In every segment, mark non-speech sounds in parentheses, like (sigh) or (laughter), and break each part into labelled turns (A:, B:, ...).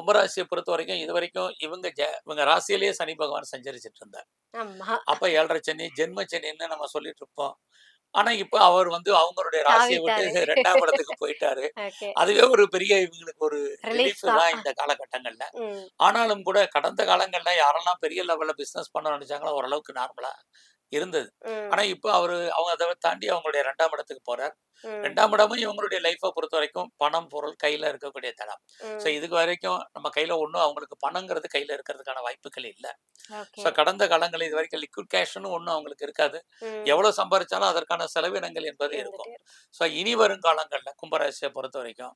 A: கும்பராசியை பொறுத்த வரைக்கும் இது வரைக்கும் இவங்க ஜ- இவங்க ராசியிலேயே சனி பகவான் சஞ்சரிச்சிட்டு இருந்தார். அப்ப ஏழரை சனி ஜென்ம சனின்னு நம்ம சொல்லிட்டு இருப்போம். ஆனா இப்ப அவர் வந்து அவங்களுடைய ராசியை விட்டு. (laughs) ரெண்டாம் இடத்துக்கு போயிட்டாரு. அதுவே ஒரு பெரிய இவங்களுக்கு ஒரு
B: ரிலீஃப்
A: தான் இந்த காலகட்டங்கள்ல. ஆனாலும் கூட கடந்த காலங்கள்ல யாரெல்லாம் பெரிய லெவல்ல பிசினஸ் பண்ண நினைச்சாங்களோ ஓரளவுக்கு நார்மலா இருந்தது. ஆனா இப்போ அவரு அவங்க அதை தாண்டி அவங்களுடைய ரெண்டாம் இடத்துக்கு போறார். ரெண்டாம் இடமும் இவங்களுடைய லைஃப்பை பொறுத்த வரைக்கும் பணம் பொருள் கையில இருக்கக்கூடிய தடம். ஸோ இதுக்கு வரைக்கும் நம்ம கையில ஒன்றும் அவங்களுக்கு பணங்கிறது கையில இருக்கிறதுக்கான வாய்ப்புகள் இல்லை. ஸோ கடந்த காலங்களில் இது வரைக்கும் லிக்விட் கேஷ்னு ஒன்றும் அவங்களுக்கு இருக்காது. எவ்வளவு சம்பாதிச்சாலும் அதற்கான செலவினங்கள் என்பது இருக்கும். ஸோ இனி வரும் காலங்களில் கும்பராசியை பொறுத்த வரைக்கும்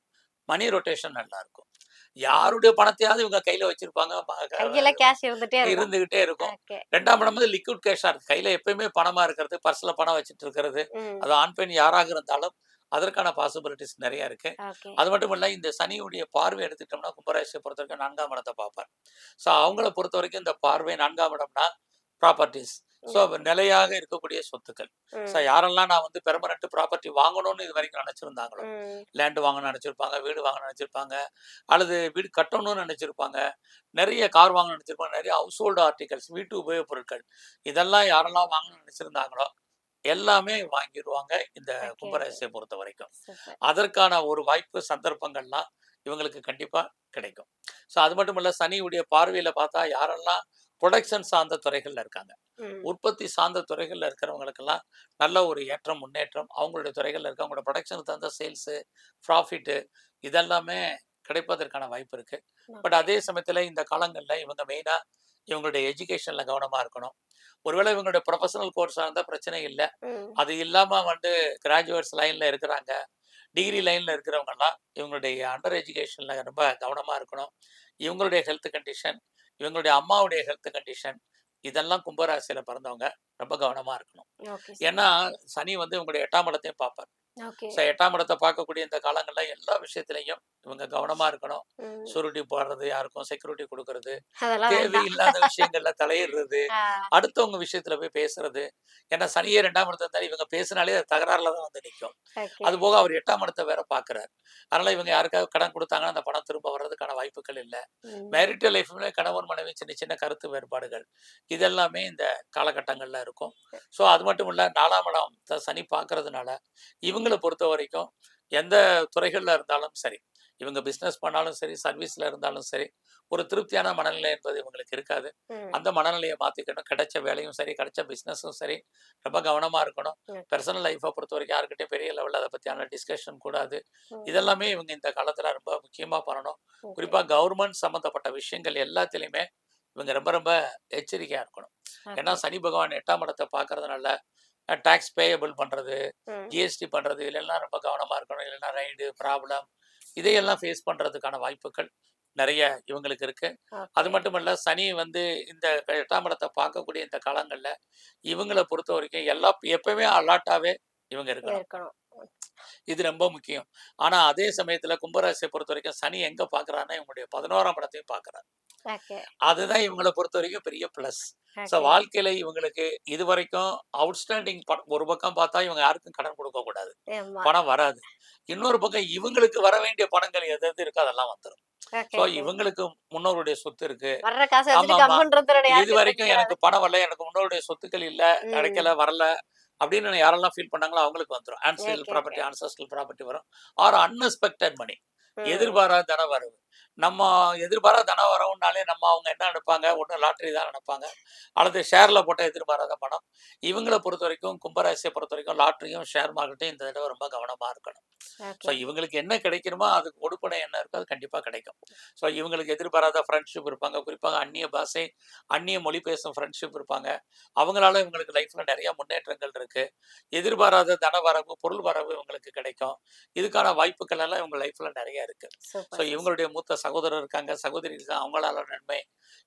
A: மணி ரொட்டேஷன் நல்லா இருக்கும். யாருடைய பணத்தையாவது இவங்க கையில வச்சிருப்பாங்க
B: கையில கேஷ் இருந்துட்டே இருக்கும்.
A: இருந்துகிட்டே இருக்கும். ரெண்டாம் இடம் வந்து லிக்விட் கேஷா இருக்கு. கையில எப்பயுமே பணமா இருக்கிறது பர்ஸ்ல பணம் வச்சுட்டு இருக்கிறது. அது ஆண் பெண் யாராக இருந்தாலும் அதற்கான பாசிபிலிட்டிஸ் நிறைய இருக்கு. அது மட்டும் இல்ல இந்த சனியுடைய பார்வை எடுத்துட்டோம்னா கும்பராசியை பொறுத்த வரைக்கும் நான்காம் இடத்தை பார்ப்பார். ஸோ அவங்கள பொறுத்த வரைக்கும் இந்த பார்வை நான்காம் இடம்னா ப்ராப்பர்ட்டிஸ் ஸோ நிலையாக இருக்கக்கூடிய சொத்துக்கள். ஸோ யாரெல்லாம் நான் வந்து பெர்மனன்ட் ப்ராப்பர்ட்டி வாங்கணும்னு இது வரைக்கும் நினைச்சிருந்தாங்களோ லேண்ட் வாங்கணும்னு நினைச்சிருப்பாங்க வீடு வாங்கணும்னு நினைச்சிருப்பாங்க அல்லது வீடு கட்டணும்னு நினைச்சிருப்பாங்க நிறைய கார் வாங்கணும்னு நினைச்சிருப்பாங்க நிறைய ஹவுஸ் ஹோல்டு ஆர்டிகல்ஸ் வீட்டு உபயோகப் பொருட்கள் இதெல்லாம் யாரெல்லாம் வாங்கணும்னு நினைச்சிருந்தாங்களோ எல்லாமே வாங்கிடுவாங்க இந்த. கும்பராசியை பொறுத்த வரைக்கும். அதற்கான ஒரு வாய்ப்பு சந்தர்ப்பங்கள்லாம் இவங்களுக்கு கண்டிப்பா கிடைக்கும். ஸோ அது மட்டும் இல்ல சனியுடைய பார்வையில பார்த்தா யாரெல்லாம் ப்ரொடக்ஷன் சார்ந்த துறைகள்ல இருக்காங்க. உற்பத்தி சார்ந்த துறைகள்ல இருக்கிறவங்களுக்கெல்லாம் நல்ல ஒரு ஏற்றம் முன்னேற்றம் அவங்களுடைய துறைகள்ல இருக்க அவங்களோட ப்ரொடக்ஷனுக்கு தகுந்த சேல்ஸு ப்ராஃபிட்டு இதெல்லாமே கிடைப்பதற்கான வாய்ப்பு இருக்கு. பட் அதே சமயத்துல இந்த காலங்கள்ல இவங்க மெயினா இவங்களுடைய எஜுகேஷன்ல கவனமா இருக்கணும். ஒருவேளை இவங்களுடைய ப்ரொஃபஷனல் கோர்ஸாக இருந்தால் பிரச்சனை இல்லை. அது இல்லாம வந்து கிராஜுவேட்ஸ் லைன்ல இருக்கிறாங்க. டிகிரி லைன்ல இருக்கிறவங்கலாம் இவங்களுடைய அண்டர் எஜுகேஷன்ல ரொம்ப கவனமா இருக்கணும். இவங்களுடைய ஹெல்த் கண்டிஷன் இவங்களுடைய அம்மாவுடைய ஹெல்த் கண்டிஷன் இதெல்லாம் கும்பராசியில பிறந்தவங்க. ரொம்ப கவனமா இருக்கணும். ஏன்னா சனி வந்து உங்களுடைய எட்டாம் இடத்தையும் பார்ப்பார். ஸோ எட்டாம் இடத்தை பார்க்கக்கூடிய இந்த காலங்கள்ல எல்லா விஷயத்திலையும் இவங்க கவனமா இருக்கணும். சுருட்டி போடுறது யாருக்கும் செக்யூரிட்டி கொடுக்கறது தேவையில்லாத விஷயங்கள்ல தலையிடுறது (laughs) அடுத்தவங்க விஷயத்துல போய் பேசுறது. ஏன்னா சனியே ரெண்டாம் இடத்தை இருந்தாலும் இவங்க பேசினாலே அது தகராறுல தான் வந்து நிற்கும் அது போக அவர் எட்டாம் இடத்தை வேற பாக்குறாரு அதனால இவங்க யாருக்காவது கடன் கொடுத்தாங்கன்னா அந்த பணம் திரும்ப வர்றதுக்கான வாய்ப்புகள் இல்லை. மேரிட்டல் லைஃப்ல கணவன் மனைவி சின்ன சின்ன கருத்து வேறுபாடுகள். இதெல்லாமே இந்த காலகட்டங்கள்ல இருக்கும். ஸோ அது மட்டும் இல்ல நாலாம் இடம் சனி பார்க்கறதுனால இவங்களை பொறுத்த வரைக்கும் எந்த துறைகள்ல இருந்தாலும் சரி இவங்க பிசினஸ் பண்ணாலும் சரி சர்வீஸ்ல இருந்தாலும் சரி ஒரு திருப்தியான மனநிலை என்பது இவங்களுக்கு இருக்காது. அந்த மனநிலையை மாத்திக்கணும். கிடைச்ச வேலையும் சரி கிடைச்ச பிசினஸும் சரி ரொம்ப கவனமா இருக்கணும். பர்சனல் லைஃப்பை பொறுத்த வரைக்கும் யாருக்கிட்டையும் பெரிய லெவலில் அதை பத்தியான டிஸ்கஷன் கூடாது. இதெல்லாமே இவங்க இந்த காலத்துல ரொம்ப முக்கியமா பண்ணணும். குறிப்பா கவர்மெண்ட் சம்பந்தப்பட்ட விஷயங்கள் எல்லாத்துலயுமே இவங்க ரொம்ப ரொம்ப எச்சரிக்கையா இருக்கணும். ஏன்னா சனி பகவான் எட்டாம் இடத்தை பார்க்கறதுனால டாக்ஸ் பேயபிள் பண்றது
B: ம்,
A: ஜிஎஸ்டி பண்றது இதெல்லாம் ரொம்ப கவனமா இருக்கணும். இல்லைன்னா ரைடு ப்ராப்ளம் இதையெல்லாம் ஃபேஸ் பண்றதுக்கான வாய்ப்புகள் நிறைய இவங்களுக்கு இருக்கு. அது. மட்டும் இல்ல சனி வந்து இந்த எட்டாம் இடத்தை பார்க்கக்கூடிய இந்த காலங்கள்ல இவங்களை பொறுத்த வரைக்கும் எல்லா எப்பவுமே அலாட்டாவே இவங்க இருக்கணும். இது ரொம்ப முக்கியம். ஆனா அதே சமயத்துல கும்பராசியை பொறுத்த வரைக்கும் சனி எங்க பாக்குறாருன்னா இவங்களுடைய பதினோராம் இடத்தையும் பாக்குறாரு அதுதான் இவங்களை பொறுத்த வரைக்கும் பெரிய பிளஸ் ஸோ வாழ்க்கையில இவங்களுக்கு இது வரைக்கும் அவுட்ஸ்டாண்டிங் ஒரு பக்கம் பார்த்தா இவங்க யாருக்கும் கடன் கொடுக்க கூடாது. பணம் வராது. இன்னொரு பக்கம் இவங்களுக்கு வர வேண்டிய பணங்கள் எது எது இருக்கோ அதெல்லாம் வந்துடும் ஸோ இவங்களுக்கு முன்னோருடைய சொத்து இருக்கு. இது வரைக்கும் எனக்கு பணம் வரல எனக்கு முன்னோருடைய சொத்துக்கள் இல்ல கிடைக்கல வரல அப்படின்னு யாரெல்லாம் ஃபீல் பண்ணாங்களோ அவங்களுக்கு வந்துடும்
B: ஓகே
A: ப்ராப்பர்ட்டி அன்சஸ்டல் ப்ராப்பர்ட்டி வரும். ஆர் அன்எக்ஸ்பெக்டட் மணி எதிர்பாராத தன வரவு. நம்ம எதிர்பாராத தன வரவுனாலே நம்ம அவங்க என்ன நினைப்பாங்க? ஒன்று லாட்டரி தான் நினைப்பாங்க. அல்லது ஷேர்ல போட்ட எதிர்பாராத பணம். இவங்களை பொறுத்த வரைக்கும் கும்பராசியை பொறுத்த வரைக்கும் லாட்டரியும் ஷேர் மார்க்கெட்டையும் இந்த தடவை ரொம்ப கவனமா இருக்கணும். ஸோ இவங்களுக்கு என்ன கிடைக்கணுமோ அதுக்கு கொடுப்பனை என்ன இருக்கோ அது கண்டிப்பாக கிடைக்கும். ஸோ இவங்களுக்கு எதிர்பாராத ஃப்ரெண்ட்ஷிப் இருப்பாங்க. குறிப்பாக அந்நிய பாஷை அந்நிய மொழி பேசும் ஃப்ரெண்ட்ஷிப் இருப்பாங்க. அவங்களால இவங்களுக்கு லைஃப்ல நிறைய முன்னேற்றங்கள் இருக்கு. எதிர்பாராத தன வரவு பொருள் வரவு இவங்களுக்கு கிடைக்கும். இதுக்கான வாய்ப்புகள் எல்லாம் இவங்க லைஃப்ல நிறைய இருக்கு. ஸோ இவங்களுடைய மூத்த சகோதரர் இருக்காங்க சகோதரி இருக்காங்க அவங்களால நன்மை.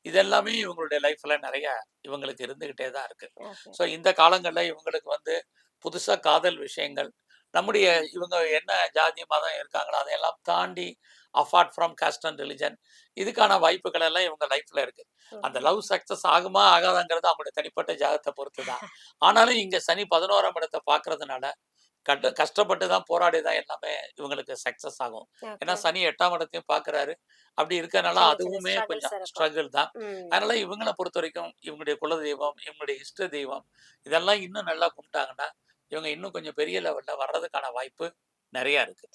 A: இதெல்லாமே இவங்களுடைய லைஃப்ல நிறைய இவங்களுக்கு இருந்துகிட்டே தான் இருக்கு. ஸோ இந்த காலங்களில் இவங்களுக்கு வந்து புதுசா காதல் விஷயங்கள் நம்முடைய இவங்க என்ன ஜாதி மதம் இருக்காங்களோ அதையெல்லாம் தாண்டி apart from caste and religion இதுக்கான வாய்ப்புகள் எல்லாம் இவங்க லைஃப்ல இருக்கு. அந்த லவ் சக்சஸ் ஆகுமா ஆகாதாங்கிறது அவங்களுடைய தனிப்பட்ட ஜாதகத்தை பொறுத்து தான் ஆனாலும் இங்க சனி பதினோராம் இடத்தை பார்க்கறதுனால கட்ட கஷ்டப்பட்டு தான் போராடி தான் எல்லாமே இவங்களுக்கு சக்சஸ் ஆகும். ஏன்னா சனி எட்டாம் இடத்தையும் பார்க்கறாரு அப்படி
B: சின்ன
A: அதுவுமே கொஞ்சம். ஸ்ட்ரகிள் தான். அதனால இவங்கள பொறுத்த வரைக்கும் இவங்களுடைய குலதெய்வம் இவங்களுடைய இஷ்ட தெய்வம் இதெல்லாம் இன்னும் நல்லா கும்பிட்டாங்கன்னா இவங்க இன்னும் கொஞ்சம் பெரிய லெவல்ல வர்றதுக்கான வாய்ப்பு நிறைய இருக்கு.